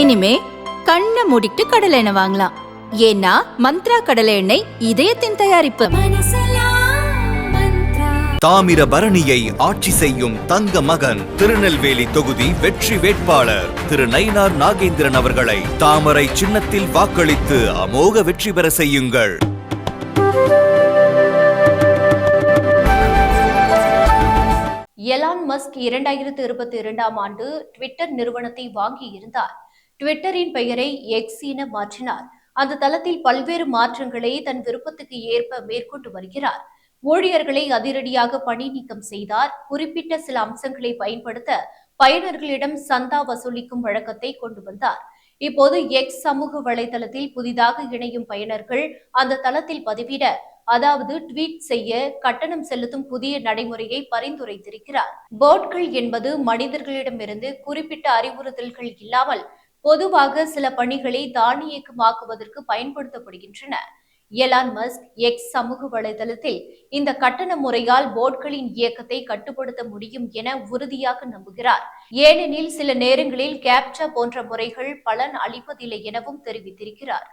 இனிமே கண்ணை மூடிட்டு கடலை எண்ணெய் வாங்கலாம். ஏன்னா மந்த்ரா கடலை எண்ணெய் இதயத்தின் தயாரிப்பு. தாமிரபரணியை ஆட்சி செய்யும் தங்க மகன் திருநெல்வேலி தொகுதி வெற்றி வேட்பாளர் திரு நயினார் நாகேந்திரன் அவர்களை தாமரை சின்னத்தில் வாக்களித்து அமோக வெற்றி பெற செய்யுங்கள். எலான் மஸ்க் இரண்டாயிரத்து இருபத்தி இரண்டாம் ஆண்டு ட்விட்டர் நிறுவனத்தை வாங்கியிருந்தார். ட்விட்டரின் பெயரை எக்ஸ் என மாற்றினார். அந்த தளத்தில் பல்வேறு மாற்றங்களை தன் விருப்பத்துக்கு ஏற்ப மேற்கொண்டு வருகிறார். ஊழியர்களை அதிரடியாக பணி நீக்கம் செய்தார். குறிப்பிட்ட சில அம்சங்களை பயன்படுத்த பயனர்களிடம் சந்தா வசூலிக்கும் வழக்கத்தை கொண்டு வந்தார். இப்போது எக்ஸ் சமூக வலைதளத்தில் புதிதாக இணையும் பயனர்கள் அந்த தளத்தில் பதிவிட அதாவது ட்வீட் செய்ய கட்டணம் செலுத்தும் புதிய நடைமுறையை பரிந்துரைத்திருக்கிறார். போட்கள் என்பது மனிதர்களிடமிருந்து குறிப்பிட்ட அறிவுறுத்தல்கள் இல்லாமல் பொதுவாக சில பணிகளை தானியக்கமாக்குவதற்கு பயன்படுத்தப்படுகின்றன. எலான் மஸ்க் எக்ஸ் சமூக வலைதளத்தில் இந்த கட்டண முறையால் போட்களின் இயக்கத்தை கட்டுப்படுத்த முடியும் என உறுதியாக நம்புகிறார். ஏனெனில் சில நேரங்களில் கேப்சா போன்ற முறைகள் பலன் அளிப்பதில்லை எனவும் தெரிவித்திருக்கிறார்.